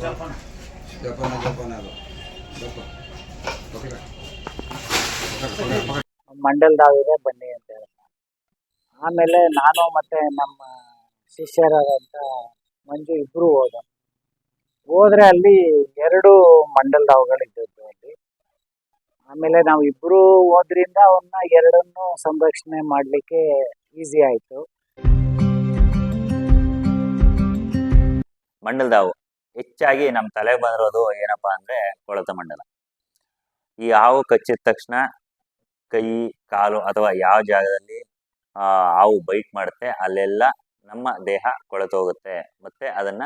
ಜಪಾನ ಜಪಾನ Japan ಬನ್ನಿ ಅಂತ ಹೇಳಿ. ಆಮೇಲೆ ನಾನು ಮತ್ತೆ ನಮ್ಮ ಶಿಷ್ಯರಾದಂಥ ಮಂಜು ಇಬ್ರು ಹೋದ ಹೋದ್ರೆ ಅಲ್ಲಿ ಎರಡು ಮಂಡಲದಾವುಗಳು ಇದ್ದದ್ದು ಅಲ್ಲಿ. ಆಮೇಲೆ ನಾವು ಇಬ್ರು ಹೋದ್ರಿಂದ ಅವನ್ನ ಎರಡನ್ನು ಸಂರಕ್ಷಣೆ ಮಾಡಲಿಕ್ಕೆ ಈಸಿ ಆಯಿತು. ಮಂಡಲದಾವು ಹೆಚ್ಚಾಗಿ ನಮ್ಮ ತಲೆಗೆ ಬಂದಿರೋದು ಏನಪ್ಪಾ ಅಂದ್ರೆ ಕೊಳತ ಮಂಡಲ. ಈ ಹಾವು ಕಚ್ಚಿದ ತಕ್ಷಣ ಕೈ, ಕಾಲು ಅಥವಾ ಯಾವ ಜಾಗದಲ್ಲಿ ಹಾವು ಬೈಟ್ ಮಾಡುತ್ತೆ, ಅಲ್ಲೆಲ್ಲ ನಮ್ಮ ದೇಹ ಕೊಳೆತೋಗುತ್ತೆ ಮತ್ತೆ ಅದನ್ನ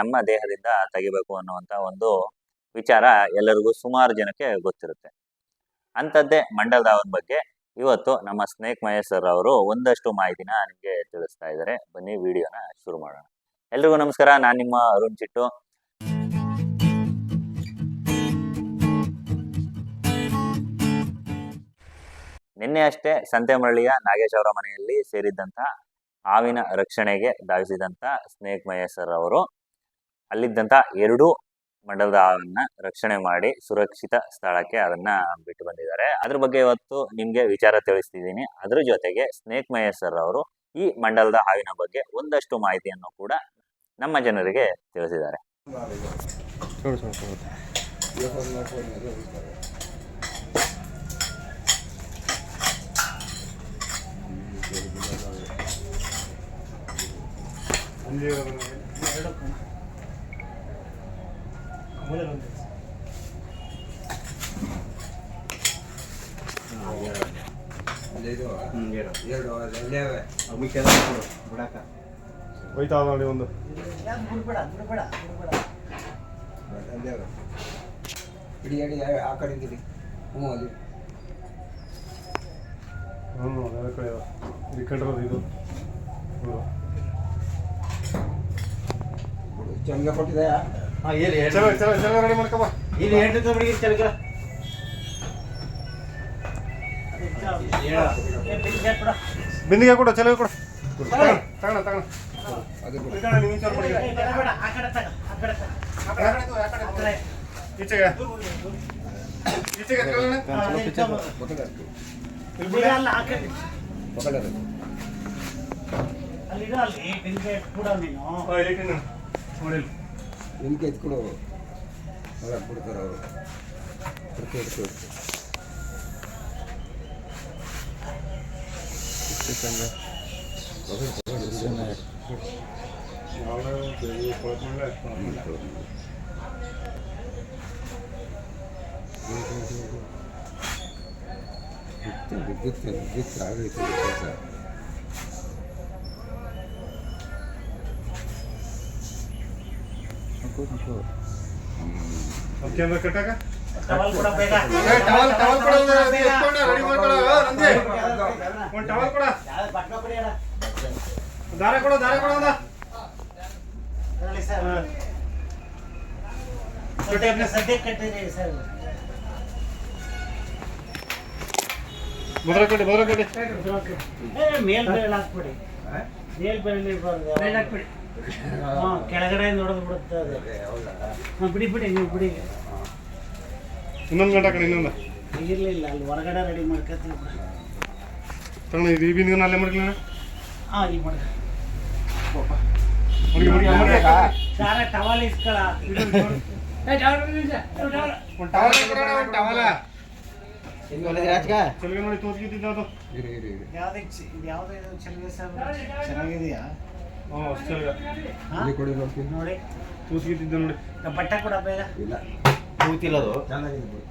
ನಮ್ಮ ದೇಹದಿಂದ ತೆಗಿಬೇಕು ಅನ್ನುವಂತ ಒಂದು ವಿಚಾರ ಎಲ್ಲರಿಗೂ ಸುಮಾರು ಜನಕ್ಕೆ ಗೊತ್ತಿರುತ್ತೆ. ಅಂಥದ್ದೇ ಮಂಡಲದಾವನ ಬಗ್ಗೆ ಇವತ್ತು ನಮ್ಮ ಸ್ನೇಕ್ ಮಹೇಶ್ ಸರ್ ಅವರು ಒಂದಷ್ಟು ಮಾಹಿತಿನ ನಿಮಗೆ ತಿಳಿಸ್ತಾ ಇದ್ದಾರೆ. ಬನ್ನಿ ವಿಡಿಯೋನ ಶುರು ಮಾಡೋಣ. ಎಲ್ರಿಗೂ ನಮಸ್ಕಾರ, ನಾನು ನಿಮ್ಮ ಅರುಣ್ ಚಿಟ್ಟು. ನಿನ್ನೆ ಅಷ್ಟೇ ಸಂತೆಮರಳಿಯ ನಾಗೇಶ್ ಅವರ ಮನೆಯಲ್ಲಿ ಸೇರಿದ್ದಂಥ ಹಾವಿನ ರಕ್ಷಣೆಗೆ ಧಾವಿಸಿದಂಥ ಸ್ನೇಕ್ ಮಹೇಶ್ ಸರ್ ಅವರು ಅಲ್ಲಿದ್ದಂಥ ಎರಡು ಮಂಡಲದ ಹಾವನ್ನ ರಕ್ಷಣೆ ಮಾಡಿ ಸುರಕ್ಷಿತ ಸ್ಥಳಕ್ಕೆ ಅದನ್ನ ಬಿಟ್ಟು ಬಂದಿದ್ದಾರೆ. ಅದ್ರ ಬಗ್ಗೆ ಇವತ್ತು ನಿಮ್ಗೆ ವಿಚಾರ ತಿಳಿಸ್ತಿದ್ದೀನಿ. ಅದ್ರ ಜೊತೆಗೆ ಸ್ನೇಕ್ ಮಹೇಶ್ ಸರ್ ಅವರು ಈ ಮಂಡಲದ ಹಾವಿನ ಬಗ್ಗೆ ಒಂದಷ್ಟು ಮಾಹಿತಿಯನ್ನು ಕೂಡ ನಮ್ಮ ಜನರಿಗೆ ತಿಳಿಸಿದ್ದಾರೆ ಜಪಾನ್ ಮಾಡ್ಕೊಂಡು ಅದು ಹೋಗ್ತಾರೆ. ಹ್ಮ್, ಸರಿ, ಬಿಡಲ್ಲ ಅದು. ಅಲ್ಲೇ ಇದು, ಎರಡು ಅಲ್ಲೇ ಅವೆ. ಹೋಯ್ತಾ ನೋಡಿ ಒಂದು. ಇಡಿ ಇಡಿ ಆ ಕಡೆ ಇಡಿ ಹ್ಞೂ ಅಲ್ಲಿ ಹ್ಞೂ ಕಡೆ ಇದಾವೆ. ಕಂಡ್ರೋದು ಇದು ಹ್ಞೂ. ಬಿಡು. ಕೊಟ್ಟಿದೆ ಚಲೋ ಚಲೋ ಚಲೋ ರೆಡಿ ಮಾಡ್ಕೊ ಬಾ. ಬಿಂದಿಗೆ ಕೂಡ ಚಲೋ ಕೊಡು. ತಗೋಣ ತಗೋಣ ಅದು ಬಿಡು. ಕಡೆ ನೀವು ಆ ಕಡೆ. ಇಲ್ಲಿ ಅದು. ಹಾ, ಇಲ್ಲಿ ಇಟ್ಟಿನಿ ನಾನು. ನೋಡಿ ಇಲ್ಲಿ. ಹಿಡ್ಕೊ. ಹ್ಮ್, ಕೊಡು. ಹ್ಮ್, ಹ್ಮ್, ಹ್ಮ್, ಅವರು ಬಿತ್ತು, ವಿದ್ಯುತ್ ವಿದ್ಯುತ್ ಆಗೈತೆ ಕೆಲ್ಸ. ಅದು ಕ್ಯಾಮ್ರಾ ಕಟ್ಟಾಕ? ಏ, ಟವಲ್ ಟವಲ್ ಕೊಡು, ಎತ್ಕೊಂಡು ರೆಡಿ ಮಾಡ್ಕೊಡು. ನಂದಿ. ಒಂದು ಟವಲ್ ಕೊಡ ದಾರ ಕೊಡು ದಾರ ಮೇಲ್ ಒಂದು. ಮೊದಲ ಕಡೆ ಮೊದಲ ಕಡೆ ಕೆಳಗಡೆ ನೋಡೋದು ಬಿಡುತ್ತೆ ಅದು. ಹಾ, ಬಿಡಿ ಬಿಡಿ ನೀವು ಬಿಡಿ. ಇನ್ನೊಂದು ಗಂಟೆ ಕಡೆ ಇನ್ನೊಂದು. ಇರಲಿಲ್ಲ ಅಲ್ಲಿ ಹೊರಗಡೆ ರೆಡಿ ಮಾಡ್ಕೊತೀವಿ ತಗೊಂಡು ಇದು ಈ ಬಿಂದಿಗೆ ಅಲ್ಲೇ ಹಾಂ ಮಾಡಿ ಸಾರ ಟವಲ್ ಇಸ್ಕೊಳ. ಒಂದು ಟವಲ್ ಕೊಡೋಣ ಒಂದು ಟವಲ ಚಲಗ ನೋಡಿ ತೋರ್ಸ್ಕಿದ್ದಿದ್ದ ಅದು. ಯಾವ್ದು ಇದು ಚೆಲುವೆ? ಚೆನ್ನಾಗಿದೆಯಾ? ಹ್ಞೂ ಸರಿ? ಇಲ್ಲಿ ಕೊಡಿ ನೋಡ್ತೀನಿ. ನೋಡಿ. ತೋರ್ಸ್ಕಿದ್ದಿದ್ದ ನೋಡಿ. ನಮ್ಮ ಬಟ್ಟೆ ಕೂಡ ಬೇಗ. ಇಲ್ಲ. ಕೂತಿಲ್ಲದು ಚೆನ್ನಾಗಿದೆ ಬಿಡು.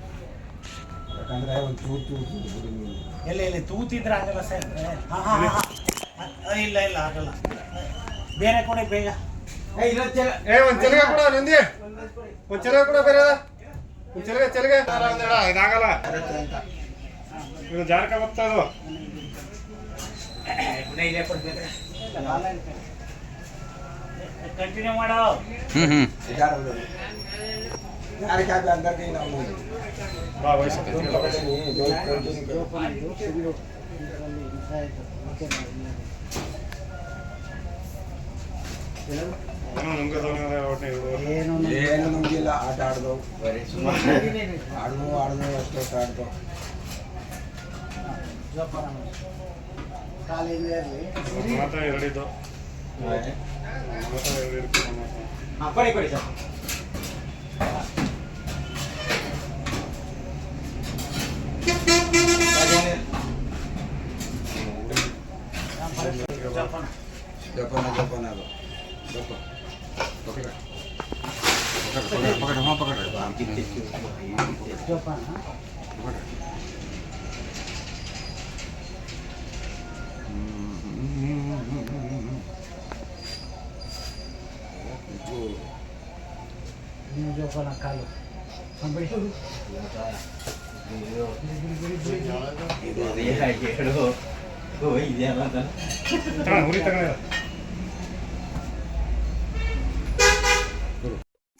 ಯಾಕಂದ್ರೆ ಒಂದು ಚೂರು ಚೂರು ಬಿಡು ನೀವು ಎಲ್ಲಿ ಎಲ್ಲಿ? ತೂತಿದ್ರೆ ಆಗಲ್ಲ ಸರ್. ಹಾ ಹಾ ಹಾ ಆ, ಇಲ್ಲ ಇಲ್ಲ ಆಗಲ್ಲ. ಬೇರೆ ಕೊಡಿ ಬೇಗ. ಏ ಒಂದು ಚಲಗ ಕೊಡ ನಂದಿ. ಒಂದು ಚಲಗ ಕೂಡ ಬೇರೆ ಒಂದು ಚಲಗ ಚಲಗ. ಇದಾಗಲ್ಲ. ಇದು ಜಾರಕ ಬರ್ತಾ ಇದು ಇಲ್ಲೇ ಮಾಡೋ ಕಂಟಿನ್ಯೂ ಮಾಡೋ. ಆಯ್ತು ಏನೋ ನಮ್ಗಿಲ್ಲ ಆಟ ಆಡ್ದವು ಬರೀ ಸುಮ್ಮನೆ ಅಷ್ಟು ಆಡ್ದು. ಅಷ್ಟೊತ್ತು ಆಡ್ದವು. ಕಾಲಿಂದ ಇರ್ಲಿ. ಮಾತ್ರ ಎರಡಿದ್ದು. ಒಂದ್ ಮಾತ್ರ ಕಾಲು.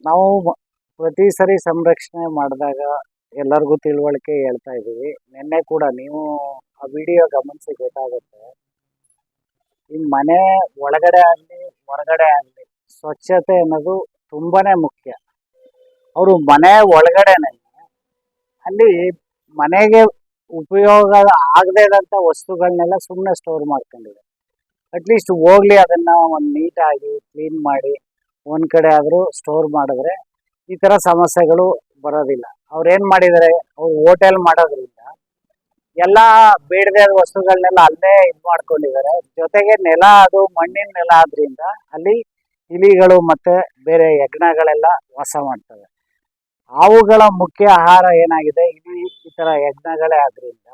ನಾವು ಪ್ರತಿ ಸರಿ ಸಂರಕ್ಷಣೆ ಮಾಡಿದಾಗ ಎಲ್ಲರಿಗೂ ತಿಳುವಳಿಕೆ ಹೇಳ್ತಾ ಇದ್ದೀವಿ. ನಿನ್ನೆ ಕೂಡ ನೀವು ಆ ವಿಡಿಯೋ ಗಮನಿಸಿ ಗೊತ್ತಾಗುತ್ತೆ. ಈ ಮನೆ ಒಳಗಡೆ ಆಗಲಿ ಹೊರಗಡೆ ಆಗಲಿ ಸ್ವಚ್ಛತೆ ಅನ್ನೋದು ತುಂಬಾನೇ ಮುಖ್ಯ. ಅವರು ಮನೆ ಒಳಗಡೆನೆ. ಅಲ್ಲಿ ಮನೆಗೆ ಉಪಯೋಗ ಆಗದೆ ಇರೋಂಥ ವಸ್ತುಗಳನ್ನೆಲ್ಲ ಸುಮ್ಮನೆ ಸ್ಟೋರ್ ಮಾಡ್ಕೊಂಡಿದೆ ಅಟ್ಲೀಸ್ಟ್ ಹೋಗ್ಲಿ, ಅದನ್ನ ಒಂದು ನೀಟಾಗಿ ಕ್ಲೀನ್ ಮಾಡಿ, ಒಂದ್ ಕಡೆ ಆದ್ರೂ ಸ್ಟೋರ್ ಮಾಡಿದ್ರೆ ಈ ತರ ಸಮಸ್ಯೆಗಳು ಬರೋದಿಲ್ಲ. ಅವ್ರು ಏನ್ ಮಾಡಿದ್ದಾರೆ, ಅವ್ರು ಹೋಟೆಲ್ ಮಾಡೋದ್ರಿಂದ ಎಲ್ಲಾ ಬೇಡದೆ ವಸ್ತುಗಳನ್ನೆಲ್ಲ ಅಲ್ಲೇ ಇದು ಮಾಡ್ಕೊಂಡಿದ್ದಾರೆ. ಜೊತೆಗೆ ನೆಲ ಅದು, ಮಣ್ಣಿನ ನೆಲ ಆದ್ರಿಂದ ಅಲ್ಲಿ ಇಲಿಗಳು ಮತ್ತೆ ಬೇರೆ ಯಜ್ಞಗಳೆಲ್ಲ ವಾಸ ಮಾಡ್ತವೆ. ಹಾವುಗಳ ಮುಖ್ಯ ಆಹಾರ ಏನಾಗಿದೆ? ಇಲಿ ಈ ತರ ಯಜ್ಞಗಳೇ ಆದ್ರಿಂದ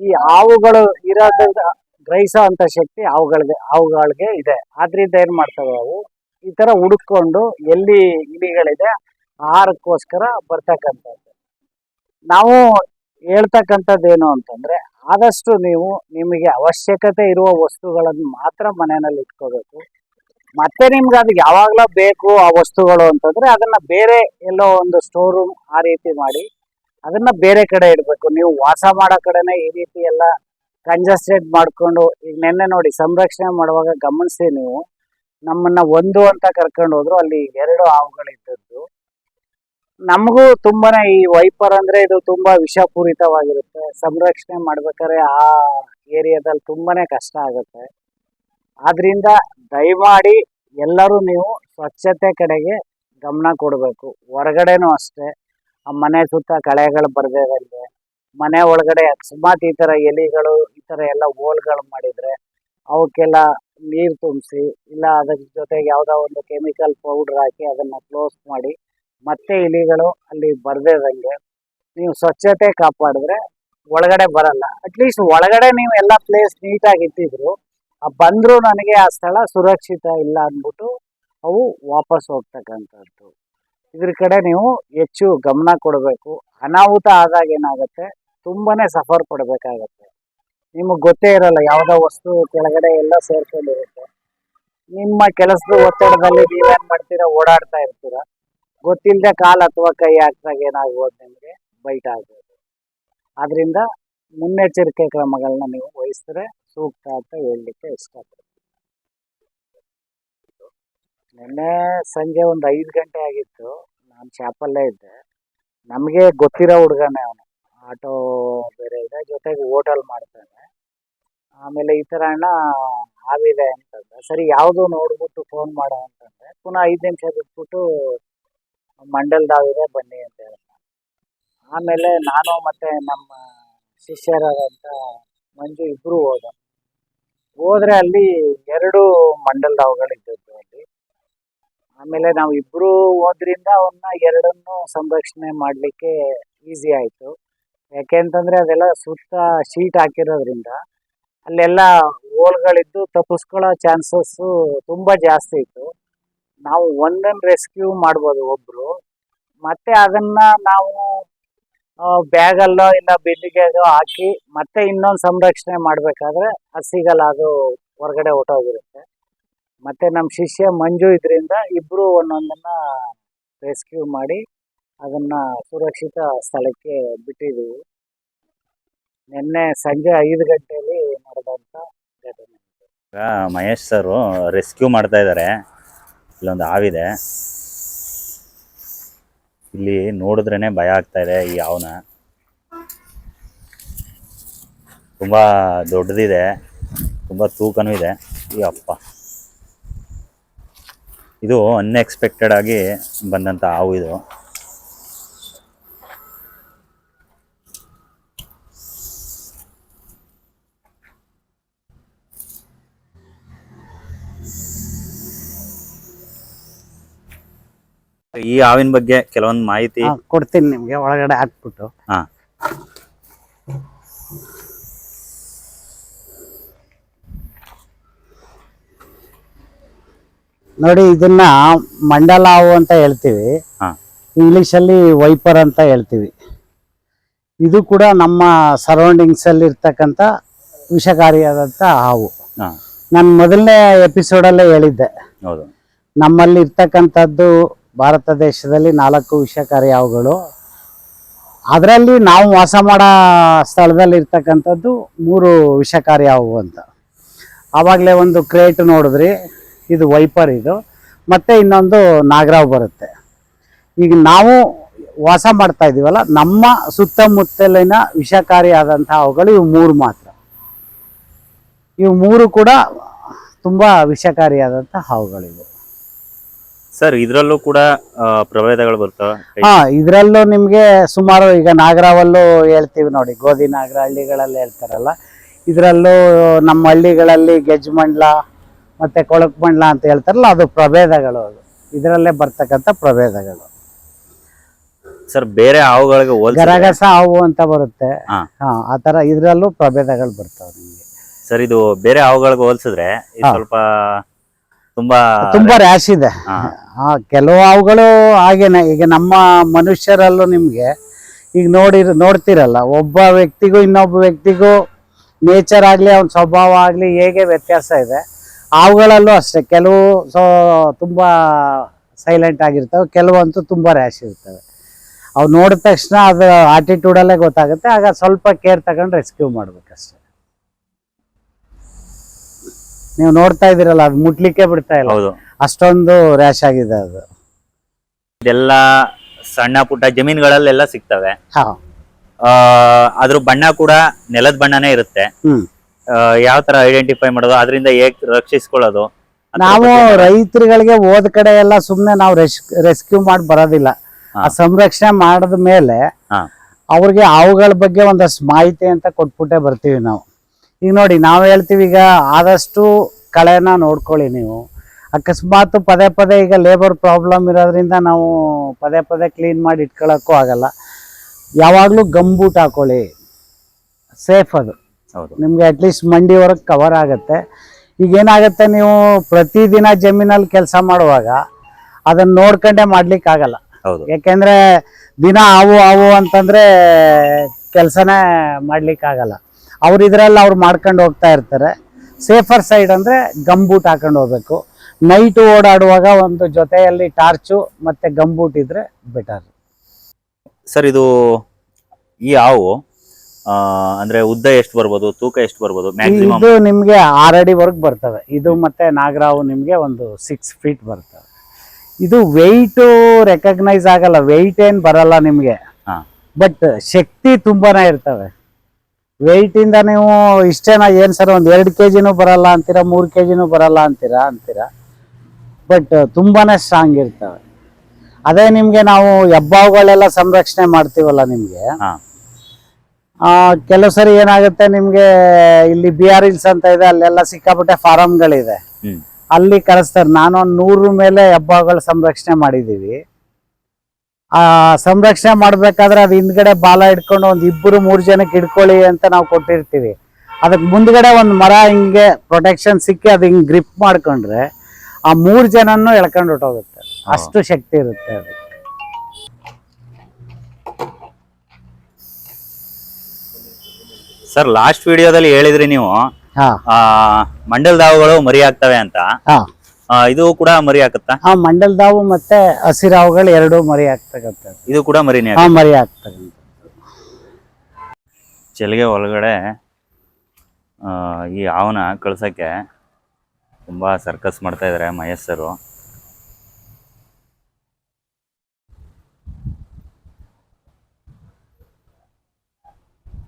ಈ ಹಾವುಗಳು ಇರೋದ್ರಿಂದ ಗ್ರಹಿಸೋ ಅಂತ ಶಕ್ತಿ ಹಾವುಗಳಿಗೆ ಹಾವುಗಳಿಗೆ ಇದೆ. ಆದ್ರಿಂದ ಏನ್ ಮಾಡ್ತವೆ ಅವು? ಈ ತರ ಹುಡುಕೊಂಡು ಎಲ್ಲಿ ಇಲಿಗಳಿದೆ, ಆಹಾರಕ್ಕೋಸ್ಕರ ಬರ್ತಕ್ಕಂಥದ್ದು. ನಾವು ಹೇಳ್ತಕ್ಕಂಥದ್ದು ಏನು ಅಂತಂದ್ರೆ, ಆದಷ್ಟು ನೀವು ನಿಮಗೆ ಅವಶ್ಯಕತೆ ಇರುವ ವಸ್ತುಗಳನ್ನು ಮಾತ್ರ ಮನೆಯಲ್ಲಿ ಇಟ್ಕೋಬೇಕು. ಮತ್ತೆ ನಿಮ್ಗೆ ಅದು ಯಾವಾಗ್ಲೂ ಬೇಕು ಆ ವಸ್ತುಗಳು ಅಂತಂದ್ರೆ ಅದನ್ನ ಬೇರೆ ಎಲ್ಲೋ ಒಂದು ಸ್ಟೋರ್ ರೂಮ್ ಆ ರೀತಿ ಮಾಡಿ ಅದನ್ನ ಬೇರೆ ಕಡೆ ಇಡಬೇಕು. ನೀವು ವಾಸ ಮಾಡೋ ಕಡೆನೇ ಈ ರೀತಿ ಎಲ್ಲ ಕಂಜಸ್ಟೆಡ್ ಮಾಡ್ಕೊಂಡು, ಈಗ ನೆನ್ನೆ ನೋಡಿ ಸಂರಕ್ಷಣೆ ಮಾಡುವಾಗ ಗಮನಿಸಿ ನೀವು, ನಮ್ಮನ್ನ ಒಂದು ಅಂತ ಕರ್ಕೊಂಡು ಹೋದ್ರು, ಅಲ್ಲಿ ಎರಡು ಹಾವುಗಳಿದ್ದದ್ದು. ನಮಗೂ ತುಂಬಾನೇ ಈ ವೈಪರ್ ಅಂದ್ರೆ ಇದು ತುಂಬಾ ವಿಷಪೂರಿತವಾಗಿರುತ್ತೆ. ಸಂರಕ್ಷಣೆ ಮಾಡ್ಬೇಕಾದ್ರೆ ಆ ಏರಿಯಾದಲ್ಲಿ ತುಂಬಾನೇ ಕಷ್ಟ ಆಗುತ್ತೆ. ಆದ್ರಿಂದ ದಯಮಾಡಿ ಎಲ್ಲರೂ ನೀವು ಸ್ವಚ್ಛತೆ ಕಡೆಗೆ ಗಮನ ಕೊಡಬೇಕು. ಹೊರಗಡೆನೂ ಅಷ್ಟೇ. ಆ ಮನೆ ಸುತ್ತ ಕಳೆಗಳು ಬರ್ದಿರಂಗೆ ಮನೆ ಒಳಗಡೆ ಅಕಸ್ಮಾತ್ ಈ ಥರ ಎಲಿಗಳು, ಈ ಥರ ಎಲ್ಲ ಹೋಲ್ಗಳು ಮಾಡಿದ್ರೆ ಅವಕ್ಕೆಲ್ಲ ನೀರು ತುಂಬಿಸಿ, ಇಲ್ಲ ಅದ್ರ ಜೊತೆಗೆ ಯಾವುದೋ ಒಂದು ಕೆಮಿಕಲ್ ಪೌಡರ್ ಹಾಕಿ ಅದನ್ನ ಕ್ಲೋಸ್ ಮಾಡಿ ಮತ್ತೆ ಇಲಿಗಳು ಅಲ್ಲಿ ಬರ್ದಿದಂಗೆ ನೀವು ಸ್ವಚ್ಛತೆ ಕಾಪಾಡಿದ್ರೆ ಒಳಗಡೆ ಬರಲ್ಲ. ಅಟ್ಲೀಸ್ಟ್ ಒಳಗಡೆ ನೀವು ಎಲ್ಲ ಪ್ಲೇಸ್ ನೀಟಾಗಿ ಇಟ್ಟಿದ್ರು ಬಂದ್ರು ನನಗೆ ಆ ಸ್ಥಳ ಸುರಕ್ಷಿತ ಇಲ್ಲ ಅಂದ್ಬಿಟ್ಟು ಅವು ವಾಪಸ್ ಹೋಗ್ತಕ್ಕಂಥದ್ದು. ಇದ್ರ ಕಡೆ ನೀವು ಹೆಚ್ಚು ಗಮನ ಕೊಡಬೇಕು. ಅನಾಹುತ ಆದಾಗ ಏನಾಗುತ್ತೆ? ತುಂಬಾನೇ ಸಫರ್ ಪಡಬೇಕಾಗತ್ತೆ. ನಿಮಗೆ ಗೊತ್ತೇ ಇರಲ್ಲ ಯಾವುದೋ ವಸ್ತು ಕೆಳಗಡೆ ಎಲ್ಲ ಸೇರ್ಕೊಂಡಿರುತ್ತೆ. ನಿಮ್ಮ ಕೆಲಸದ ಒತ್ತಡದಲ್ಲಿ ನೀವೇನ್ ಮಾಡ್ತೀರಾ? ಓಡಾಡ್ತಾ ಇರ್ತೀರ? ಗೊತ್ತಿಲ್ಲದೆ ಕಾಲು ಅಥವಾ ಕೈ ಹಾಕ್ದಾಗ ಏನಾಗ್ಬೋದು ನಿಮಗೆ? ಬೈಟ್ ಆಗ್ಬೋದು. ಮುನ್ನೆಚ್ಚರಿಕೆ ಕ್ರಮಗಳನ್ನ ನೀವು ವಹಿಸಿದ್ರೆ ಸೂಕ್ತ ಅಂತ ಹೇಳಲಿಕ್ಕೆ ಇಷ್ಟಪಡ್ತೀನಿ. ನಿನ್ನೆ ಸಂಜೆ ಒಂದು ಐದು ಗಂಟೆ ಆಗಿತ್ತು. ನಾನು ಶಾಪಲ್ಲೇ ಇದ್ದೆ. ನಮಗೆ ಗೊತ್ತಿರೋ ಹುಡುಗನೇ ಅವನು. ಆಟೋ ಬೇರೆ ಇದೆ, ಜೊತೆಗೆ ಹೋಟೆಲ್ ಮಾಡ್ತಾನೆ. ಆಮೇಲೆ ಈ ಥರ ಅಣ್ಣ ಹಾವಿದೆ ಅಂತಂದೆ. ಸರಿ, ಯಾವುದು ನೋಡ್ಬಿಟ್ಟು ಫೋನ್ ಮಾಡೋ ಅಂತಂದೆ. ಪುನಃ ಐದು ನಿಮಿಷ ಬಿಟ್ಬಿಟ್ಟು ಮಂಡಲ್ದಾವಿದೆ ಬನ್ನಿ ಅಂತ ಹೇಳಿದ. ಆಮೇಲೆ ನಾನು ಮತ್ತೆ ನಮ್ಮ ಶಿಷ್ಯರಾದಂಥ ಮಂಜು ಇಬ್ರು ಹೋದ. ಹೋದ್ರೆ ಅಲ್ಲಿ ಎರಡು ಮಂಡಲ್ದಾವುಗಳಿದ್ದದ್ದು ಅಲ್ಲಿ. ಆಮೇಲೆ ನಾವು ಇಬ್ರು ಹೋದ್ರಿಂದ ಅವನ್ನ ಎರಡನ್ನು ಸಂರಕ್ಷಣೆ ಮಾಡಲಿಕ್ಕೆ ಈಸಿ ಆಯಿತು. ಯಾಕೆಂತಂದ್ರೆ ಅದೆಲ್ಲ ಸುತ್ತ ಶೀಟ್ ಹಾಕಿರೋದ್ರಿಂದ ಅಲ್ಲೆಲ್ಲ ಹೋಲ್ಗಳಿದ್ದು ತಪ್ಪಿಸ್ಕೊಳ್ಳೋ ಚಾನ್ಸಸ್ಸು ತುಂಬ ಜಾಸ್ತಿ ಇತ್ತು. ನಾವು ಒಂದನ್ನು ರೆಸ್ಕ್ಯೂ ಮಾಡ್ಬೋದು ಒಬ್ರು. ಮತ್ತೆ ಅದನ್ನ ನಾವು ಬ್ಯಾಗಲ್ಲೋ ಇಲ್ಲ ಬಿಂದಿಗೆಗೋ ಹಾಕಿ ಮತ್ತೆ ಇನ್ನೊಂದು ಸಂರಕ್ಷಣೆ ಮಾಡಬೇಕಾದ್ರೆ ಹಸಿಗಲ್ಲ ಸಿಗಲ್ಲ ಅದು ಹೊರಗಡೆ ಹೊಟ್ಟೋಗಿರುತ್ತೆ ಮತ್ತೆ ನಮ್ಮ ಶಿಷ್ಯ ಮಂಜು ಇದ್ರಿಂದ ಇಬ್ರು ಒಂದೊಂದನ್ನ ರೆಸ್ಕ್ಯೂ ಮಾಡಿ ಅದನ್ನ ಸುರಕ್ಷಿತ ಸ್ಥಳಕ್ಕೆ ಬಿಟ್ಟಿದೀವಿ ನಿನ್ನೆ ಸಂಜೆ ಐದು ಗಂಟೆಯಲ್ಲಿ ನಡೆದಂತ ಘಟನೆ. ಮಹೇಶ್ ಸರ್ ರೆಸ್ಕ್ಯೂ ಮಾಡ್ತಾ ಇದ್ದಾರೆ ಇಲ್ಲೊಂದು ಹಾವಿದೆ. ಇಲ್ಲಿ ನೋಡಿದ್ರೇನೆ ಭಯ ಆಗ್ತಾ ಇದೆ ಈ ಹಾವನ್ನ ತುಂಬಾ ದೊಡ್ಡದಿದೆ, ತುಂಬಾ ತೂಕನೂ ಇದೆ. ಈ ಅಪ್ಪ. ಇದು ಅನ್ಎಕ್ಸ್ಪೆಕ್ಟೆಡ್ ಆಗಿ ಬಂದಂತ ಹಾವು ಇದು. ಈ ಹಾವಿನ ಬಗ್ಗೆ ಕೆಲವೊಂದು ಮಾಹಿತಿ ಕೊಡ್ತೀನಿ ನಿಮ್ಗೆ ಒಳಗಡೆ ಹಾಕ್ಬಿಟ್ಟು. ಹಾ. ನೋಡಿ ಇದನ್ನ ಮಂಡಲ ಹಾವು ಅಂತ ಹೇಳ್ತೀವಿ. ಇಂಗ್ಲಿಷ್ ಅಲ್ಲಿ ವೈಪರ್ ಅಂತ ಹೇಳ್ತೀವಿ. ಇದು ಕೂಡ ನಮ್ಮ ಸರೌಂಡಿಂಗ್ಸ್ ಅಲ್ಲಿ ಇರ್ತಕ್ಕಂತ ವಿಷಕಾರಿಯಾದಂತ ಹಾವು. ನಾನು ಮೊದಲನೇ ಎಪಿಸೋಡ್ ಅಲ್ಲೇ ಹೇಳಿದ್ದೆ. ನಮ್ಮಲ್ಲಿ ಇರ್ತಕ್ಕಂಥದ್ದು ಭಾರತ ದೇಶದಲ್ಲಿ ನಾಲ್ಕು ವಿಷಕಾರಿ ಹಾವುಗಳು ಅದರಲ್ಲಿ ನಾವು ವಾಸ ಮಾಡೋ ಸ್ಥಳದಲ್ಲಿ ಇರ್ತಕ್ಕಂಥದ್ದು ಮೂರು ವಿಷಕಾರಿ ಹಾವು ಅಂತ. ಆವಾಗಲೇ ಒಂದು ಕ್ರೇಟ್ ನೋಡಿದ್ರಿ, ಇದು ವೈಪರ್ ಇದು. ಮತ್ತು ಇನ್ನೊಂದು ನಾಗರಾವ್ ಬರುತ್ತೆ. ಈಗ ನಾವು ವಾಸ ಮಾಡ್ತಾ ಇದ್ದೀವಲ್ಲ ನಮ್ಮ ಸುತ್ತಮುತ್ತಲಿನ ವಿಷಕಾರಿ ಆದಂಥ ಹಾವುಗಳು ಇವು ಮೂರು ಮಾತ್ರ. ಇವು ಮೂರು ಕೂಡ ತುಂಬ ವಿಷಕಾರಿಯಾದಂಥ ಹಾವುಗಳಿವು. ಸರ್ ಇದ್ರಲ್ಲೂ ಕೂಡ ಪ್ರಭೇದಗಳು ಬರ್ತವೆ? ಹಾ ಇದ್ರಲ್ಲೂ ನಿಮ್ಗೆ ಸುಮಾರು ಈಗ ನಾಗರಾವಲ್ಲೂ ಹೇಳ್ತೀವಿ ನೋಡಿ ಗೋಧಿ ನಾಗರ ಹಳ್ಳಿಗಳಲ್ಲಿ ಹೇಳ್ತಾರಲ್ಲ. ಇದ್ರಲ್ಲೂ ನಮ್ಮ ಹಳ್ಳಿಗಳಲ್ಲಿ ಗೆಜ್ಮಂಡ್ಲ ಮತ್ತೆ ಕೊಳಕ್ ಮಂಡ್ಲ ಅಂತ ಹೇಳ್ತಾರಲ್ಲ ಅದು ಪ್ರಭೇದಗಳು ಅದು. ಇದರಲ್ಲೇ ಬರ್ತಕ್ಕಂಥ ಪ್ರಭೇದಗಳು. ಸರ್ ಬೇರೆ ಹಾವುಗಳಿಗೆ ಗರಗಸ ಹಾವು ಅಂತ ಬರುತ್ತೆ. ಹಾ. ಆ ತರ ಇದ್ರಲ್ಲೂ ಪ್ರಭೇದಗಳು ಬರ್ತಾವೆ ನಿಮ್ಗೆ. ಸರ್ ಇದು ಬೇರೆ ಹಾವುಗಳಿಗೆ ಹೋಲಿಸಿದ್ರೆ ಸ್ವಲ್ಪ ತುಂಬಾ ತುಂಬಾ ರ್ಯಾಶ್ ಇದೆ. ಆ ಕೆಲವು ಅವುಗಳು ಹಾಗೇನೆ. ಈಗ ನಮ್ಮ ಮನುಷ್ಯರಲ್ಲೂ ನಿಮಗೆ ಈಗ ನೋಡಿ ನೋಡ್ತಿರಲ್ಲ, ಒಬ್ಬ ವ್ಯಕ್ತಿಗೂ ಇನ್ನೊಬ್ಬ ವ್ಯಕ್ತಿಗೂ ನೇಚರ್ ಆಗಲಿ, ಅವನ ಸ್ವಭಾವ ಆಗಲಿ ಹೇಗೆ ವ್ಯತ್ಯಾಸ ಇದೆ ಹಾವುಗಳಲ್ಲೂ ಅಷ್ಟೇ. ಕೆಲವು ಸೊ, ತುಂಬ ಸೈಲೆಂಟ್ ಆಗಿರ್ತವೆ, ಕೆಲವಂತೂ ತುಂಬ ರ್ಯಾಶ್ ಇರ್ತವೆ. ಅವು ನೋಡಿದ ತಕ್ಷಣ ಅದು ಆಟಿಟ್ಯೂಡಲ್ಲೇ ಗೊತ್ತಾಗುತ್ತೆ, ಆಗ ಸ್ವಲ್ಪ ಕೇರ್ ತಗೊಂಡು ರೆಸ್ಕ್ಯೂ ಮಾಡ್ಬೇಕಷ್ಟೆ. ನೀವು ನೋಡ್ತಾ ಇದ್ದೀರಲ್ಲ, ಅದು ಮುಟ್ಲಿಕ್ಕೆ ಬಿಡ್ತಾ ಇಲ್ಲ. ಹೌದು. ಅಷ್ಟೊಂದು ರ್ಯಾಶ್ ಆಗಿದೆ ಅದು. ಇದೆಲ್ಲ ಸಣ್ಣ ಪುಟ್ಟ ಜಮೀನುಗಳಲ್ಲೆಲ್ಲ ಸಿಗ್ತವೆ. ಹಾ. ಆ, ಅದ್ರ ಬಣ್ಣ ಕೂಡ ನೆಲದ ಬಣ್ಣನೇ ಇರುತ್ತೆ. ಹ್ಮ್. ಯಾವ ತರ ಐಡೆಂಟಿಫೈ ಮಾಡೋದು ಅದರಿಂದ ಹೇಗ್ ರಕ್ಷಿಸ್ಕೊಳ್ಳೋದು? ಅದ್ರ ನಾವು ಬಗ್ಗೆ- ರೈತರುಗಳಿಗೆ ಹೋದ ಕಡೆ ಎಲ್ಲ ಸುಮ್ನೆ ನಾವು ರೆಸ್ ರೆಸ್ಕ್ಯೂ ಮಾಡಿ ಬರೋದಿಲ್ಲ. ಆ ಸಂರಕ್ಷಣೆ ಮಾಡಿದ ಮೇಲೆ ಹಾ. ಅವ್ರಿಗೆ ಅವುಗಳ ಬಗ್ಗೆ ಒಂದಷ್ಟು ಮಾಹಿತಿ ಅಂತ ಕೊಟ್ಬಿಟ್ಟೆ ಬರ್ತೀವಿ ನಾವು. ಈಗ ನೋಡಿ ನಾವು ಹೇಳ್ತೀವಿ ಈಗ ಆದಷ್ಟು ಕಳೆನ ನೋಡ್ಕೊಳ್ಳಿ ನೀವು. ಅಕಸ್ಮಾತ್ ಪದೇ ಪದೇ ಈಗ ಲೇಬರ್ ಪ್ರಾಬ್ಲಮ್ ಇರೋದ್ರಿಂದ ನಾವು ಪದೇ ಪದೇ ಕ್ಲೀನ್ ಮಾಡಿ ಇಟ್ಕೊಳ್ಳೋಕ್ಕೂ ಆಗಲ್ಲ. ಯಾವಾಗಲೂ ಗಂಬೂಟ್ ಹಾಕೊಳ್ಳಿ. ಸೇಫ್ ಅದು. ಹೌದು. ನಿಮಗೆ ಅಟ್ಲೀಸ್ಟ್ ಮಂಡಿವರೆಗೆ ಕವರ್ ಆಗುತ್ತೆ. ಈಗ ಏನಾಗುತ್ತೆ ನೀವು ಪ್ರತಿದಿನ ಜಮೀನಲ್ಲಿ ಕೆಲಸ ಮಾಡುವಾಗ ಅದನ್ನ ನೋಡ್ಕೊಂಡೇ ಮಾಡ್ಲಿಕ್ಕೆ ಆಗಲ್ಲ. ಹೌದು. ಯಾಕೆಂದರೆ ದಿನ ಹಾವು ಹಾವು ಅಂತಂದ್ರೆ ಕೆಲಸನೇ ಮಾಡ್ಲಿಕ್ಕೆ ಆಗಲ್ಲ. ಅವ್ರು ಇದರಲ್ಲಿ ಅವ್ರು ಮಾಡ್ಕೊಂಡು ಹೋಗ್ತಾ ಇರ್ತಾರೆ. ಸೇಫರ್ ಸೈಡ್ ಅಂದ್ರೆ ಗಂಬೂಟ್ ಹಾಕೊಂಡು ಹೋಗ್ಬೇಕು. ನೈಟ್ ಓಡಾಡುವಾಗ ಒಂದು ಜೊತೆಯಲ್ಲಿ ಟಾರ್ಚು ಮತ್ತೆ ಗಂಬೂಟ್ ಇದ್ರೆ ಬೆಟರ್ ಸರ್ ಇದು ಈ ಹಾವು ಆ, ಅಂದ್ರೆ ಉದ್ದ ಎಷ್ಟು ಬರ್ಬೋದು ತೂಕ ಎಷ್ಟು ಬರ್ಬೋದು ಮ್ಯಾಕ್ಸಿಮಮ್ ಇದು ನಿಮ್ಗೆ ಆರ್ ವರ್ಗ್ ಬರ್ತವೆ ಇದು ಮತ್ತೆ ನಾಗರಾವು ನಿಮ್ಗೆ ಒಂದು ಸಿಕ್ಸ್ ಫೀಟ್ ಬರ್ತವೆ ಇದು ವೆಯ್ಟ್ ರೆಕಗ್ನೈಸ್ ಆಗಲ್ಲ ವೆಯ್ಟ್ ಏನ್ ಬರಲ್ಲ ನಿಮ್ಗೆ. ಹಾ. ಬಟ್ ಶಕ್ತಿ ತುಂಬಾನೇ ಇರ್ತವೆ. ವೆಯ್ಟ್ ಇಂದ ನೀವು ಇಷ್ಟೇನಾ ಏನ್ ಸರ್ ಒಂದ್ ಎರಡು ಕೆ ಜಿನೂ ಬರಲ್ಲ ಅಂತೀರಾ ಮೂರ್ ಕೆ ಜಿನೂ ಬರಲ್ಲ ಅಂತೀರಾ ಅಂತೀರಾ? ಬಟ್ ತುಂಬಾನೇ ಸ್ಟ್ರಾಂಗ್ ಇರ್ತವೆ. ಅದೇ ನಿಮ್ಗೆ ನಾವು ಹೆಬ್ಬಾವುಗಳೆಲ್ಲ ಸಂರಕ್ಷಣೆ ಮಾಡ್ತೀವಲ್ಲ ನಿಮ್ಗೆ? ಆ, ಕೆಲವು ಸರಿ ಏನಾಗುತ್ತೆ ನಿಮ್ಗೆ ಇಲ್ಲಿ ಬಿ ಆರ್ ಹಿಲ್ಸ್ ಅಂತ ಇದೆ ಅಲ್ಲೆಲ್ಲ ಸಿಕ್ಕಾಪಟ್ಟೆ ಫಾರಂಗಳಿದೆ. ಅಲ್ಲಿ ಕರೆಸ್ತಾರೆ ನಾನು ಒಂದ್ ನೂರು ಮೇಲೆ ಹೆಬ್ಬಾವುಗಳ ಸಂರಕ್ಷಣೆ ಮಾಡಿದೀವಿ. ಆ ಸಂರಕ್ಷಣೆ ಮಾಡ್ಬೇಕಾದ್ರೆ ಅದು ಹಿಂದ್ಗಡೆ ಬಾಲ ಇಟ್ಕೊಂಡು ಒಂದ್ ಇಬ್ಬರು ಮೂರು ಜನಕ್ಕೆ ಇಡ್ಕೊಳ್ಳಿ ಅಂತ ನಾವು ಕೊಟ್ಟಿರ್ತೀವಿ. ಅದಕ್ಕೆ ಮುಂದ್ಗಡೆ ಒಂದ್ ಮರ ಹಿಂಗೆ ಪ್ರೊಟೆಕ್ಷನ್ ಸಿಕ್ಕಿ ಅದು ಹಿಂಗ್ ಗ್ರಿಪ್ ಮಾಡ್ಕೊಂಡ್ರೆ ಆ ಮೂರ್ ಜನನ್ನು ಎಳ್ಕೊಂಡು ಹೊಟ್ಟೋಗುತ್ತೆ ಅಷ್ಟು ಶಕ್ತಿ ಇರುತ್ತೆ ಅದು. ಸರ್ ಲಾಸ್ಟ್ ವಿಡಿಯೋದಲ್ಲಿ ಹೇಳಿದ್ರಿ ನೀವು ಹಾ. ಆ ಮಂಡಲದ ಹಾವುಗಳು ಮರಿ ಆಗ್ತವೆ ಅಂತ. ಹಾ. ಆ, ಇದು ಕೂಡ ಮರಿ ಹಾಕುತ್ತಾ? ಆ ಮಂಡಲದಾವು ಮತ್ತೆ ಹಸಿರಾವುಗಳು ಎರಡು ಮರಿ ಆಗ್ತಕ್ಕಂಥ ಇದು ಕೂಡ ಮರಿನೇ ಆ ಮರಿ ಆಗ್ತಕ್ಕಂಥ ಚೆಲಿಗೆ ಒಳಗಡೆ ಆ, ಈ ಹಾವನ್ನ ಕಳ್ಸೋಕ್ಕೆ ತುಂಬ ಸರ್ಕಸ್ ಮಾಡ್ತಾ ಇದ್ದಾರೆ ಮಹೇಶರು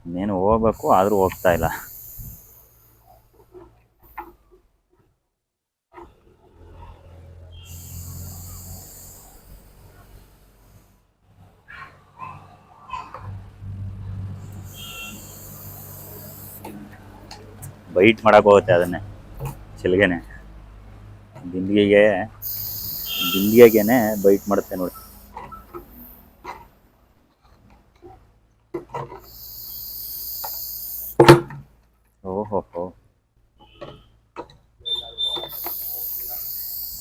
ಇನ್ನೇನು ಹೋಗ್ಬೇಕು ಆದರೂ ಹೋಗ್ತಾ ಇಲ್ಲ. ಬೈಟ್ ಮಾಡಕ್ ಹೋಗುತ್ತೆ ಅದನ್ನೇ. ಚಿಲ್ಗೆನೆ ಬಿಂದಿಗೆಗೆ ಬಿಂದಿಗೆಗೆನೆ ಬೈಟ್ ಮಾಡುತ್ತೆ ನೋಡಿ. ಓಹೋ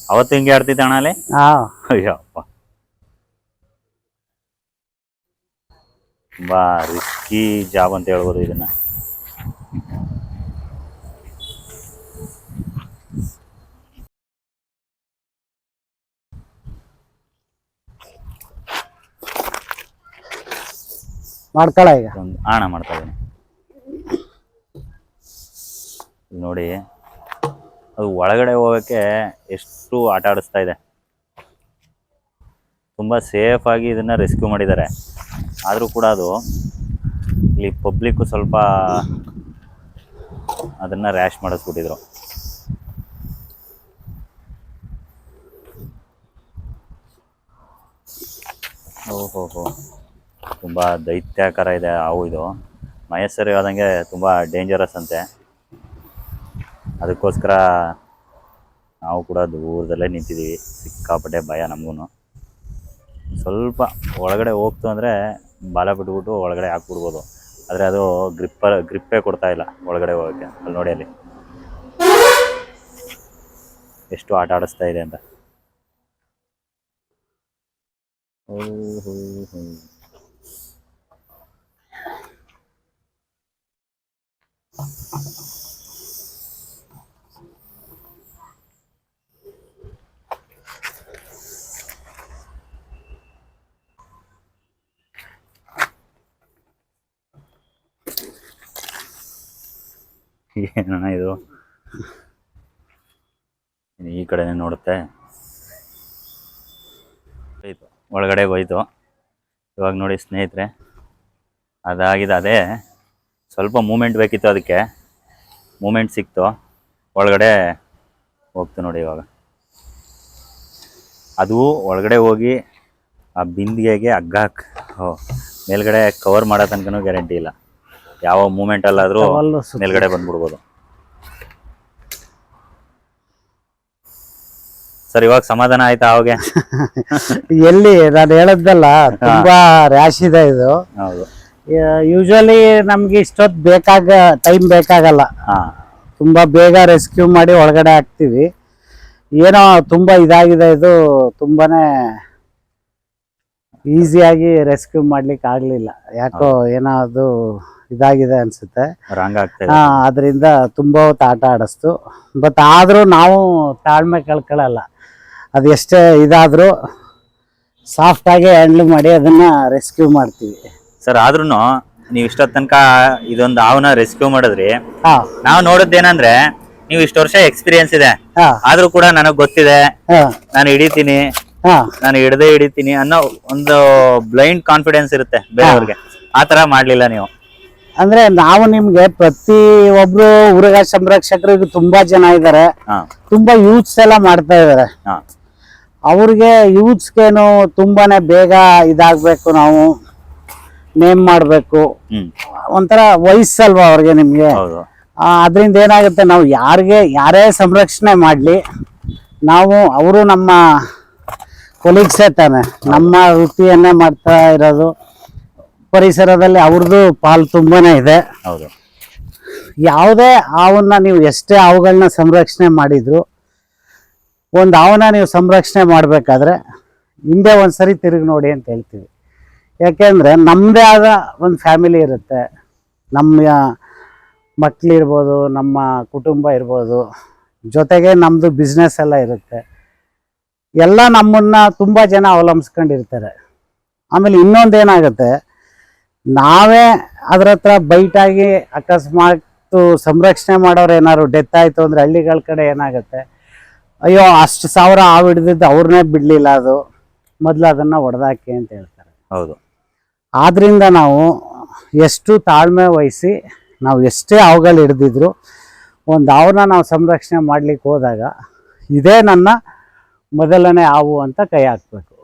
ಅವತ್ತು ಹಿಂಗೆ ಆಡ್ತಿದ್ದೆ ಅಣ್ಣಲ್ಲಿ ಹಾ. ಅಯ್ಯಪ್ಪ. ತುಂಬಾ ರಿಸ್ಕಿ ಜಾಬ್ ಅಂತ ಹೇಳ್ಬೋದು ಇದನ್ನ. ಮಾಡ್ಕೊಳ ಈಗ. ಒಂದು ಆಣ ಮಾಡ್ತಾ ಇದ್ದೀನಿ. ನೋಡಿ, ಅದು ಒಳಗಡೆ ಹೋಗೋಕ್ಕೆ ಎಷ್ಟು ಆಟ ಆಡಿಸ್ತಾ ಇದೆ. ತುಂಬ ಆಗಿ ಇದನ್ನ ರೆಸ್ಕ್ಯೂ ಮಾಡಿದ್ದಾರೆ. ಆದರೂ ಕೂಡ ಅದು ಇಲ್ಲಿ ಪಬ್ಲಿಕ್ಕು ಸ್ವಲ್ಪ ಅದನ್ನ ರ್ಯಾಶ್ ಮಾಡಿಸ್ಬಿಟ್ಟಿದ್ರು. ಓಹೋ ಹೋ ತುಂಬ ದೈತ್ಯಾಕಾರ ಇದೆ ಹಾವು ಇದು. ಮಹೇಶ್ವರಿ ಹೋದಂಗೆ ತುಂಬ ಡೇಂಜರಸ್ ಅಂತೆ. ಅದಕ್ಕೋಸ್ಕರ ನಾವು ಕೂಡ ದೂರದಲ್ಲೇ ನಿಂತಿದ್ದೀವಿ. ಸಿಕ್ಕಾಪಟ್ಟೆ ಭಯ ನಮಗೂ ಸ್ವಲ್ಪ ಒಳಗಡೆ ಹೋಗ್ತು ಅಂದರೆ ಬಾಲ ಬಿಟ್ಬಿಟ್ಟು ಒಳಗಡೆ ಹಾಕ್ಬಿಡ್ಬೋದು. ಆದರೆ ಅದು ಗ್ರಿಪ್ಪ ಗ್ರಿಪ್ಪೇ ಕೊಡ್ತಾ ಇಲ್ಲ ಒಳಗಡೆ ಹೋಗೋಕ್ಕೆ, ಅಲ್ಲಿ ನೋಡಿ ಅಲ್ಲಿ. ಎಷ್ಟು ಆಟ ಆಡಿಸ್ತಾ ಇದೆ ಅಂತ. ಓಹೋ ಹೋ. ಏನಣ್ಣ ಇದು? ಈ ಕಡೆನೇ ನೋಡುತ್ತೆ. ಒಳಗಡೆ ಹೋಯ್ತು. ಇವಾಗ ನೋಡಿ ಸ್ನೇಹಿತರೆ ಅದಾಗಿದೆ ಅದೇ. ಸ್ವಲ್ಪ ಮೂಮೆಂಟ್ ಬೇಕಿತ್ತು ಅದಕ್ಕೆ. ಮೂಮೆಂಟ್ ಸಿಕ್ತು. ಒಳಗಡೆ ಹೋಗ್ತು ನೋಡಿ ಇವಾಗ. ಅದು ಒಳಗಡೆ ಹೋಗಿ ಆ ಬಿಂದಿಗೆಗೆ ಹಗ್ಗ ಮೇಲ್ಗಡೆ ಕವರ್ ಮಾಡೋ ತನಕನೂ ಗ್ಯಾರಂಟಿ ಇಲ್ಲ. ಯಾವ ಮೂಮೆಂಟಲ್ಲಾದರೂ ಅಲ್ಲಾದರೂ ಸುತ್ತ- ಮೇಲ್ಗಡೆ ಬಂದ್ಬಿಡ್ಬೋದು. ಸರ್ ಇವಾಗ ಸಮಾಧಾನ ಆಯ್ತಾ ಅವಾಗ? ಎಲ್ಲಿ ನಾನು ಹೇಳದ್ದಲ್ಲ ತುಂಬಾ ರ್ಯಾಶ್ ಇದೆ ಇದು. ಹೌದು. ಯೂಶಲಿ ನಮ್ಗೆ ಇಷ್ಟೊತ್ತು ಬೇಕಾಗ ಟೈಮ್ ಬೇಕಾಗಲ್ಲ. ತುಂಬಾ ಬೇಗ ರೆಸ್ಕ್ಯೂ ಮಾಡಿ ಒಳಗಡೆ ಹಾಕ್ತಿವಿ. ಏನೋ ತುಂಬಾ ಇದಾಗಿದೆ ಇದು ತುಂಬಾನೇ ಈಸಿಯಾಗಿ ರೆಸ್ಕ್ಯೂ ಮಾಡ್ಲಿಕ್ಕೆ ಆಗ್ಲಿಲ್ಲ. ಯಾಕೋ ಏನೋ ಅದು ಇದಾಗಿದೆ ಅನ್ಸುತ್ತೆ. ಅದರಿಂದ ತುಂಬಾ ಹೊತ್ತು ಆಟ ಆಡಿಸ್ತು. ಬಟ್ ಆದ್ರೂ ನಾವು ತಾಳ್ಮೆ ಕಳ್ಕೊಳ್ಳಲ್ಲ ಅದು ಎಷ್ಟೇ ಇದಾದ್ರೂ ಸಾಫ್ಟ್ ಆಗಿ ಹ್ಯಾಂಡ್ಲ್ ಮಾಡಿ ಅದನ್ನ ರೆಸ್ಕ್ಯೂ ಮಾಡ್ತೀವಿ. ಸರ್ ಆದ್ರೂ ನೀವು ಇಷ್ಟೊತ್ ತನಕ ಇದೊಂದು ಹಾವನ್ನ ರೆಸ್ಕ್ಯೂ ಮಾಡಿದ್ರಿ. ಹಾ. ನಾವು ನೋಡೋದೇನಂದ್ರೆ ನೀವು ಇಷ್ಟು ವರ್ಷ ಎಕ್ಸ್ಪೀರಿಯನ್ಸ್ ಇದೆ. ಹಾ. ಆದ್ರೂ ಕೂಡ ನನಗ್ ಗೊತ್ತಿದೆ. ಹಾ. ನಾನು ಹಿಡಿತೀನಿ. ಹಾ. ನಾನು ಹಿಡದೆ ಹಿಡಿತೀನಿ ಅನ್ನೋ ಒಂದು ಬ್ಲೈಂಡ್ ಕಾನ್ಫಿಡೆನ್ಸ್ ಇರುತ್ತೆ ಬೇರೆಯವ್ರಿಗೆ. ಆ ತರ ಮಾಡ್ಲಿಲ್ಲ ನೀವು. ಅಂದ್ರೆ ನಾವು ನಿಮ್ಗೆ ಪ್ರತಿ ಒಬ್ರು ಉರುಗ ಸಂರಕ್ಷಕರು ತುಂಬಾ ಜನ ಇದ್ದಾರೆ ಹಾ. ತುಂಬಾ ಯೂತ್ಸ್ ಎಲ್ಲ ಮಾಡ್ತಾ ಇದಾರೆ. ಹಾ. ಅವ್ರಿಗೆ ಯೂತ್ಸ್ಗೇನು ತುಂಬಾನೇ ಬೇಗ ಇದಾಗ್ಬೇಕು ನಾವು. ನೇಮ್ ಮಾಡ್ಬೇಕು. ಒಂಥರ ವಯಸ್ಸಲ್ವಾ ಅವ್ರಿಗೆ ನಿಮ್ಗೆ? ಅದ್ರಿಂದ ಏನಾಗುತ್ತೆ ನಾವು ಯಾರಿಗೆ ಯಾರೇ ಸಂರಕ್ಷಣೆ ಮಾಡಲಿ ನಾವು ಅವರು ನಮ್ಮ ಕೊಲೀಗ್ಸೇ ತಾನೆ. ನಮ್ಮ ವೃತ್ತಿಯನ್ನೇ ಮಾಡ್ತಾ ಇರೋದು. ಪರಿಸರದಲ್ಲಿ ಅವ್ರದ್ದು ಪಾಲು ತುಂಬಾನೇ ಇದೆ. ಹೌದು. ಯಾವುದೇ ಹಾವನ್ನ ನೀವು ಎಷ್ಟೇ ಹಾವುಗಳನ್ನ ಸಂರಕ್ಷಣೆ ಮಾಡಿದ್ರು ಒಂದು ಹಾವನ್ನ ನೀವು ಸಂರಕ್ಷಣೆ ಮಾಡಬೇಕಾದ್ರೆ ಹಿಂದೆ ಒಂದ್ಸರಿ ತಿರುಗಿ ನೋಡಿ ಅಂತ ಹೇಳ್ತೀವಿ. ಯಾಕೆಂದ್ರೆ ನಮ್ಮದೇ ಆದ ಒಂದು ಫ್ಯಾಮಿಲಿ ಇರುತ್ತೆ. ನಮ್ಮ ಮಕ್ಕಳಿರ್ಬೋದು ನಮ್ಮ ಕುಟುಂಬ ಇರ್ಬೋದು, ಜೊತೆಗೆ ನಮ್ಮದು ಬಿಸ್ನೆಸ್ ಎಲ್ಲ ಇರುತ್ತೆ. ಎಲ್ಲ ನಮ್ಮನ್ನ ತುಂಬ ಜನ ಅವಲಂಬಿಸ್ಕೊಂಡಿರ್ತಾರೆ. ಆಮೇಲೆ ಇನ್ನೊಂದು ಏನಾಗುತ್ತೆ, ನಾವೇ ಅದ್ರ ಹತ್ರ ಬೈಟಾಗಿ ಅಕಸ್ಮಾತ್ ಸಂರಕ್ಷಣೆ ಮಾಡೋರು ಏನಾದ್ರು ಡೆತ್ ಆಯ್ತು ಅಂದ್ರೆ ಹಳ್ಳಿಗಳ ಕಡೆ ಏನಾಗುತ್ತೆ, ಅಯ್ಯೋ ಅಷ್ಟು ಸಾವಿರ ಹಾವು ಹಿಡಿದಿದ್ದು ಅವ್ರನ್ನೇ ಬಿಡಲಿಲ್ಲ ಅದು, ಮೊದಲು ಅದನ್ನ ಹೊಡೆದಾಕಿ ಅಂತ ಹೇಳ್ತಾರೆ. ಹೌದು. ಆದ್ರಿಂದ ನಾವು ಎಷ್ಟು ತಾಳ್ಮೆ ವಹಿಸಿ ನಾವು ಎಷ್ಟೇ ಹಾವುಗಳು ಹಿಡಿದಿದ್ರು ಒಂದು ಹಾವನ್ನ ನಾವು ಸಂರಕ್ಷಣೆ ಮಾಡಲಿಕ್ಕೆ ಹೋದಾಗ ಇದೇ ನನ್ನ ಮೊದಲನೇ ಹಾವು ಅಂತ ಕೈ ಹಾಕಬೇಕು.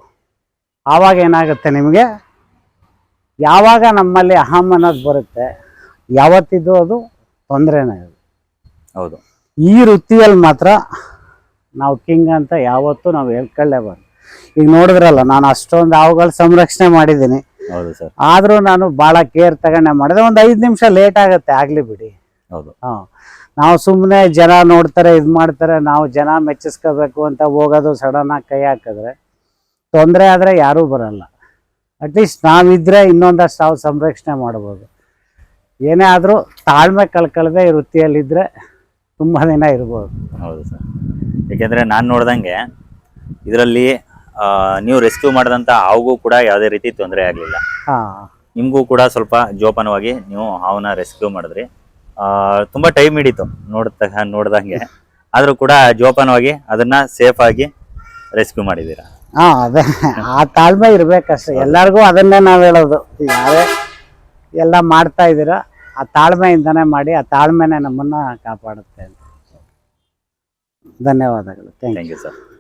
ಆವಾಗ ಏನಾಗುತ್ತೆ ನಿಮಗೆ? ಯಾವಾಗ ನಮ್ಮಲ್ಲಿ ಅಹಂ ಅನ್ನೋದು ಬರುತ್ತೆ ಯಾವತ್ತಿದ್ದು ಅದು ತೊಂದರೆನೇ ಅದು. ಹೌದು. ಈ ವೃತ್ತಿಯಲ್ಲಿ ಮಾತ್ರ ನಾವು ಕಿಂಗ್ ಅಂತ ಯಾವತ್ತೂ ನಾವು ಹೇಳ್ಕೊಳ್ಳೇಬಾರ್ದು. ಈಗ ನೋಡಿದ್ರಲ್ಲ ನಾನು ಅಷ್ಟೊಂದು ಹಾವುಗಳು ಸಂರಕ್ಷಣೆ ಮಾಡಿದ್ದೀನಿ. ಹೌದು ಸರ್. ಆದರೂ ನಾನು ಬಹಳ ಕೇರ್ ತಗೊಂಡೆ ಮಾಡಿದೆ. ಒಂದು ಐದ್ ನಿಮಿಷ ಲೇಟ್ ಆಗುತ್ತೆ ಆಗಲಿ ಬಿಡಿ. ಹೌದು. ಹಾಂ. ನಾವು ಸುಮ್ಮನೆ ಜನ ನೋಡ್ತಾರೆ ಇದು ಮಾಡ್ತಾರೆ ನಾವು ಜನ ಮೆಚ್ಚಿಸ್ಕೋಬೇಕು ಅಂತ ಹೋಗೋದು ಆಗಿ ಕೈ ಹಾಕಿದ್ರೆ ತೊಂದರೆ ಆದ್ರೆ ಯಾರೂ ಬರಲ್ಲ. ಅಟ್ಲೀಸ್ಟ್ ನಾವಿದ್ರೆ ಇನ್ನೊಂದಷ್ಟು ನಾವು ಸಂರಕ್ಷಣೆ ಮಾಡ್ಬೋದು. ಏನೇ ಆದ್ರೂ ತಾಳ್ಮೆ ಕಳ್ಕೊಳ್ದೆ ಈ ವೃತ್ತಿಯಲ್ಲಿದ್ದರೆ ತುಂಬಾ ದಿನ ಇರ್ಬೋದು. ಹೌದು ಸರ್. ಯಾಕೆಂದ್ರೆ ನಾನು ನೋಡ್ದಂಗೆ ಇದರಲ್ಲಿ ನೀವು ರೆಸ್ಕ್ಯೂ ಮಾಡಿದಂತ ಹಾವುಗೂ ಕೂಡ ಯಾವುದೇ ರೀತಿ ತೊಂದರೆ ಆಗಲಿಲ್ಲ. ಹಾ. ನಿಮಗೂ ಕೂಡ ಸ್ವಲ್ಪ ಜೋಪಾನವಾಗಿ ನೀವು ಹಾವನ್ನ ರೆಸ್ಕ್ಯೂ ಮಾಡಿದ್ರಿ. ಆ, ತುಂಬಾ ಟೈಮ್ ಹಿಡಿತು ನೋಡಿದ ನೋಡ್ದಂಗೆ. ಆದ್ರೂ ಕೂಡ ಜೋಪಾನವಾಗಿ ಅದನ್ನ ಸೇಫ್ ಆಗಿ ರೆಸ್ಕ್ಯೂ ಮಾಡಿದ್ದೀರಾ? ಹಾ ಅದೇ. ಆ ತಾಳ್ಮೆ ಇರಬೇಕಷ್ಟೇ. ಎಲ್ಲರಿಗೂ ಅದನ್ನೇ ನಾವು ಹೇಳೋದು. ಯಾರೇ ಎಲ್ಲ ಮಾಡ್ತಾ ಇದ್ದೀರಾ ಆ ತಾಳ್ಮೆಯಿಂದನೇ ಮಾಡಿ ಆ ತಾಳ್ಮೆನೇ ನಮ್ಮನ್ನ ಕಾಪಾಡುತ್ತೆ ಅಂತ. ಧನ್ಯವಾದಗಳು. Thank you thank you sir